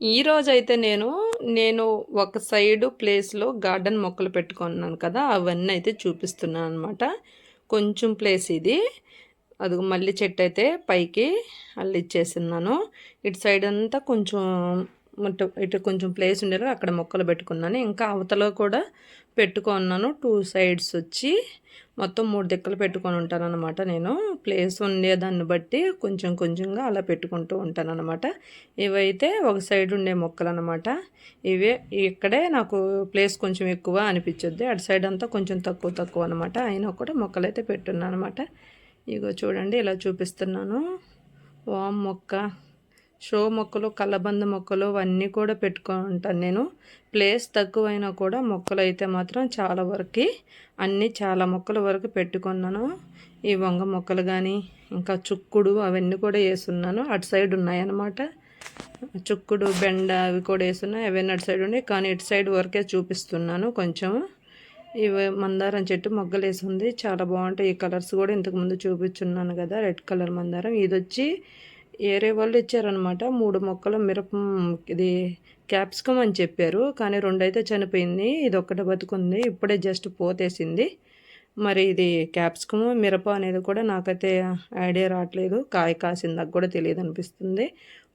ఈరోజు అయితే నేను నేను ఒక సైడ్ ప్లేస్లో గార్డెన్ మొక్కలు పెట్టుకున్నాను కదా అవన్నీ అయితే చూపిస్తున్నాను అనమాట కొంచెం ప్లేస్ ఇది. అది మళ్ళీ చెట్టు అయితే పైకి అల్లిచ్చేసిన్నాను ఇటు సైడ్ అంతా కొంచెం ఇటు కొంచెం ప్లేస్ ఉండేది అక్కడ మొక్కలు పెట్టుకున్నాను. ఇంకా అవతల కూడా పెట్టుకున్నాను. టూ సైడ్స్ వచ్చి మొత్తం మూడు దిక్కలు పెట్టుకొని ఉంటాను అనమాట నేను ప్లేస్ ఉండేదాన్ని బట్టి కొంచెం కొంచెంగా అలా పెట్టుకుంటూ ఉంటాను అనమాట ఇవైతే ఒక సైడ్ ఉండే మొక్కలు అనమాట ఇవే ఇక్కడే నాకు ప్లేస్ కొంచెం ఎక్కువ అనిపించొద్ది. అటు సైడ్ అంతా కొంచెం తక్కువ తక్కువ అనమాట అయినా కూడా మొక్కలు అయితే పెట్టున్నాను అనమాట ఇగో చూడండి ఇలా చూపిస్తున్నాను. వామ్ మొక్క. షో మొక్కలు కలబంద మొక్కలు అవన్నీ కూడా పెట్టుకుంటాను నేను. ప్లేస్ తక్కువైనా కూడా మొక్కలు అయితే మాత్రం చాలా వరకు అన్నీ చాలా మొక్కల వరకు పెట్టుకున్నాను. ఈ వంగ మొక్కలు కానీ ఇంకా చుక్కుడు అవన్నీ కూడా వేసున్నాను అటు సైడ్ ఉన్నాయన్నమాట. చుక్కుడు బెండ అవి కూడా వేస్తున్నాయి. అవన్నీ అటు సైడ్ ఉన్నాయి. కానీ ఇటు సైడ్ వరకే చూపిస్తున్నాను కొంచెం. ఇవి మందారం చెట్టు మొగ్గలు వేసింది. చాలా బాగుంటాయి. ఈ కలర్స్ కూడా ఇంతకుముందు చూపించున్నాను కదా రెడ్ కలర్ మందారం. ఇది వచ్చి ఏరే వాళ్ళు ఇచ్చారనమాట మూడు మొక్కలు మిరప ఇది క్యాప్సికమ్ అని చెప్పారు. కానీ రెండైతే చనిపోయింది. ఇది ఒక్కటి బతుకుంది. ఇప్పుడే జస్ట్ పోతేసింది. మరి ఇది క్యాప్సికమ్ మిరప అనేది కూడా నాకైతే ఐడియా రావట్లేదు. కాయ కాసిందాక కూడా తెలియదు అనిపిస్తుంది.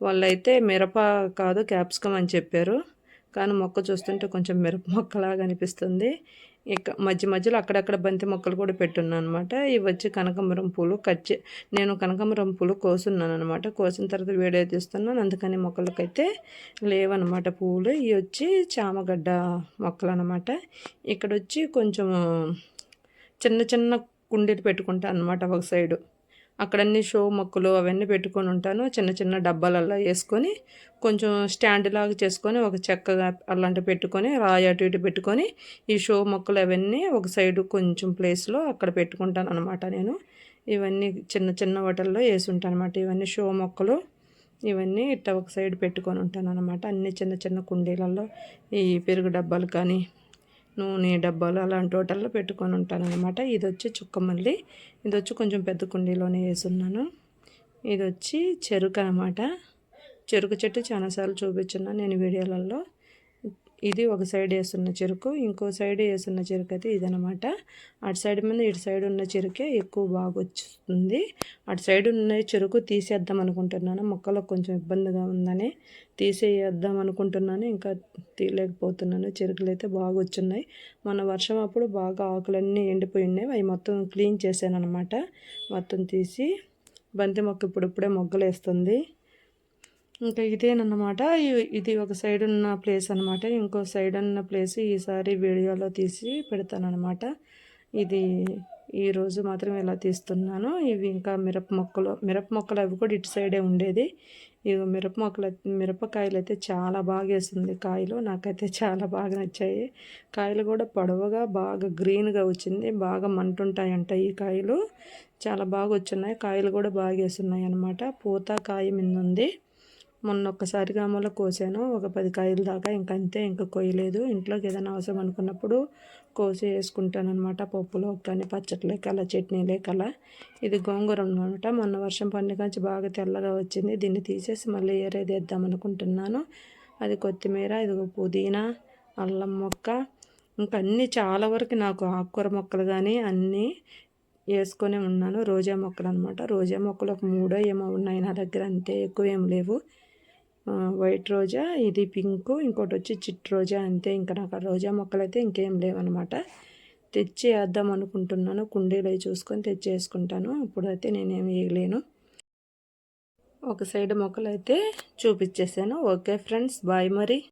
వాళ్ళైతే మిరప కాదు క్యాప్సికమ్ అని చెప్పారు. కానీ మొక్క చూస్తుంటే కొంచెం మిరప మొక్కలాగా అనిపిస్తుంది. ఇక మధ్య మధ్యలో అక్కడక్కడ బంతి మొక్కలు కూడా పెట్టున్నాను అనమాట ఇవి వచ్చి కనకాంబరం పూలు కట్ నేను కనకాంబరం పూలు కోసున్నాను అనమాట కోసిన తర్వాత వీడియో తీస్తున్నాను. అందుకని మొక్కలకైతే లేవన్నమాట పూలు. ఇవి వచ్చి చామగడ్డ మొక్కలు అనమాట ఇక్కడ వచ్చి కొంచెం చిన్న చిన్న కుండీలు పెట్టుకుంటాను అనమాట ఒక సైడు. అక్కడన్నీ షో మొక్కలు అవన్నీ పెట్టుకొని ఉంటాను. చిన్న చిన్న డబ్బాలలో వేసుకొని కొంచెం స్టాండ్ లాగా చేసుకొని ఒక చెక్కగా అలాంటివి పెట్టుకొని రాయి అటు ఇటు పెట్టుకొని ఈ షో మొక్కలు అవన్నీ ఒక సైడ్ కొంచెం ప్లేస్లో అక్కడ పెట్టుకుంటాను అనమాట నేను. ఇవన్నీ చిన్న చిన్న వాటల్లో వేసి ఉంటాను అనమాట ఇవన్నీ షో మొక్కలు ఇవన్నీ ఇట్ట ఒక సైడ్ పెట్టుకొని ఉంటాను అనమాట అన్ని చిన్న చిన్న కుండీలలో ఈ పెరుగు డబ్బాలు కానీ నూనె డబ్బాలు అలాంటి హోటల్లో పెట్టుకొని ఉంటాను అనమాట ఇది వచ్చి చుక్కమల్లి ఇది వచ్చి కొంచెం పెద్ద కుండీలోనే వేసున్నాను. ఇది వచ్చి చెరుకు అనమాట చెరుకు చెట్టు చాలాసార్లు చూపించున్నాను నేను వీడియోలలో. ఇది ఒక సైడ్ వేస్తున్న చెరుకు ఇంకో సైడ్ వేస్తున్న చెరుకు అయితే ఇదనమాట అటు సైడ్ మీద ఇటు సైడ్ ఉన్న చెరుకే ఎక్కువ బాగా వస్తుంది అటు సైడ్ ఉన్న చెరుకు తీసేద్దాం అనుకుంటున్నాను. మొక్కలకు కొంచెం ఇబ్బందిగా ఉందని తీసేద్దాం అనుకుంటున్నాను. ఇంకా తీయలేకపోతున్నాను. చెరుకులు అయితే బాగా వచ్చున్నాయి. మన వర్షం అప్పుడు బాగా ఆకులన్నీ ఎండిపోయి ఉన్నాయి. అవి మొత్తం క్లీన్ చేశాను అనమాట మొత్తం తీసి బంతి మొక్క ఇప్పుడిప్పుడే మొగ్గలు వేస్తుంది ఇంకా ఇదేనమాట ఇది ఒక సైడ్ ఉన్న ప్లేస్ అనమాట ఇంకో సైడ్ ఉన్న ప్లేస్ ఈసారి వీడియోలో తీసి పెడతానమాట ఇది ఈరోజు మాత్రం ఇలా తీస్తున్నాను. ఇవి ఇంకా మిరప మొక్కలు మిరప మొక్కలు అవి కూడా ఇటు సైడే ఉండేది. ఇవి మిరప మొక్కలు మిరపకాయలు అయితే చాలా బాగా వేస్తుంది కాయలు. నాకైతే చాలా బాగా నచ్చాయి. కాయలు కూడా పొడవుగా బాగా గ్రీన్గా వచ్చింది. బాగా మంటుంటాయంట ఈ కాయలు. చాలా బాగా వచ్చున్నాయి. కాయలు కూడా బాగా వేస్తున్నాయి అనమాట పూత కాయ మిందుంది మొన్న ఒక్కసారిగా మూల కోసాను. ఒక పది కాయలు దాకా ఇంకంతే ఇంకా కోయలేదు ఇంట్లోకి ఏదైనా అవసరం అనుకున్నప్పుడు కోసి వేసుకుంటాను అనమాట పప్పులో కానీ పచ్చట్లే కల చట్నీలే అలా ఇది గోంగూర అనమాట మొన్న వర్షం పండుగ బాగా తెల్లగా వచ్చింది. దీన్ని తీసేసి మళ్ళీ ఏరేది వేద్దాం అనుకుంటున్నాను. అది కొత్తిమీర ఇది పుదీనా అల్లం మొక్క. ఇంకా అన్నీ చాలా వరకు నాకు ఆకుకూర మొక్కలు కానీ అన్నీ వేసుకొని ఉన్నాను. రోజా మొక్కలు అనమాట రోజా మొక్కలు ఒక మూడో ఏమో ఉన్నాయి నా దగ్గర. అంతే ఎక్కువ ఏం లేవు. వైట్ రోజా ఇది పింక్ ఇంకోటి వచ్చి చిట్ రోజా అంతే. ఇంకా నాకు రోజా మొక్కలు అయితే ఇంకేం లేవన్నమాట తెచ్చి వేద్దాం అనుకుంటున్నాను. కుండీలో చూసుకొని తెచ్చేసుకుంటాను. అప్పుడైతే నేనేమి వేయలేను. ఒక సైడ్ మొక్కలు అయితే చూపించేసాను ఓకే ఫ్రెండ్స్ బాయ్ మరి.